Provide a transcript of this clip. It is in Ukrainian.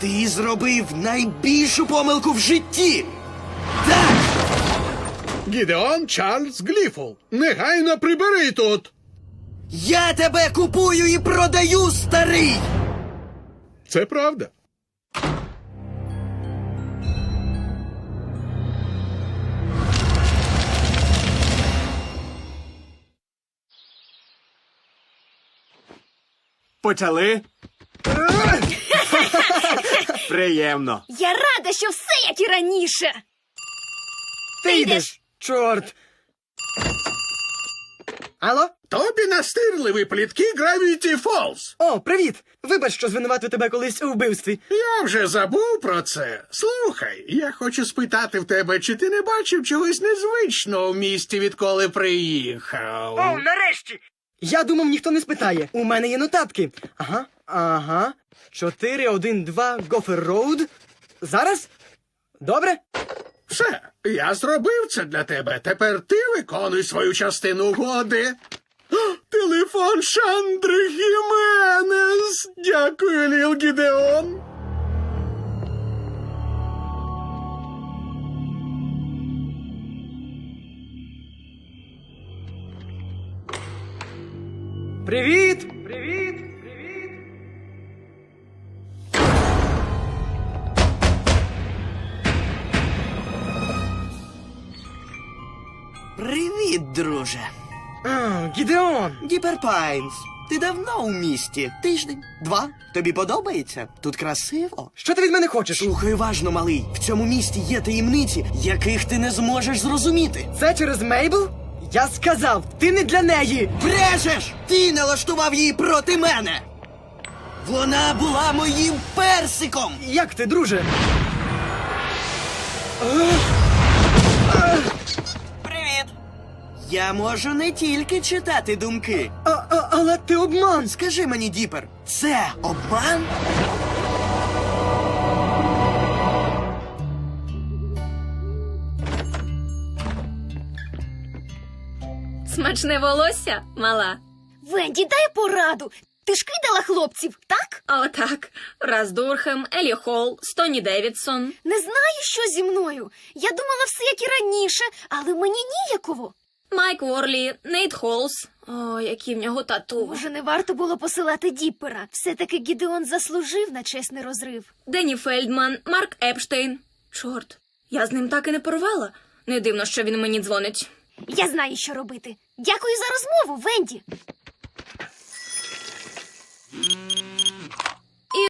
Ти зробив найбільшу помилку в житті. Так! Гідеон Чарльз Гліфол. Негайно прибери тут. Я тебе купую і продаю, старий! Це правда. Почали? Приємно. Я рада, що все як і раніше. Ти йдеш, чорт. Алло? Тобі настирливі плітки Gravity Falls. О, привіт! Вибач, що звинуватив тебе колись у вбивстві. Я вже забув про це. Слухай, я хочу спитати в тебе, чи ти не бачив чогось незвичного в місті, відколи приїхав. О, нарешті! Я думав, ніхто не спитає. У мене є нотатки. Ага, ага. 412 Гофер Роуд. Зараз? Добре? Все, я зробив це для тебе. Тепер ти виконуй свою частину угоди. Телефон Шандри Хіменес. Дякую, Ліл Гідеон. Привіт! Привіт! Привіт! Привіт, друже. А, Гідеон! Гіперпайнс. Ти давно у місті? Тиждень? Два? Тобі подобається? Тут красиво. Що ти від мене хочеш? Слухай уважно, малий. В цьому місті є таємниці, яких ти не зможеш зрозуміти. Це через Мейбл? Я сказав, ти не для неї! Брешеш! Ти налаштував її проти мене. Вона була моїм персиком. Як ти, друже? Привіт. Я можу не тільки читати думки. А, а, але ти обман! Скажи мені, Діпер, це обман? Смачне волосся, мала. Венді, дай пораду. Ти ж кидала хлопців, так? О, так. Раз Дурхем, Елі Холл, Стоні Девідсон. Не знаю, що зі мною. Я думала все як і раніше, але мені ніяково. Майк Ворлі, Нейт Холс. О, які в нього тату. Може, не варто було посилати Діппера. Все-таки Гідеон заслужив на чесний розрив. Денні Фельдман, Марк Епштейн. Чорт, я з ним так і не порвала. Не дивно, що він мені дзвонить. Я знаю, що робити. Дякую за розмову, Венді.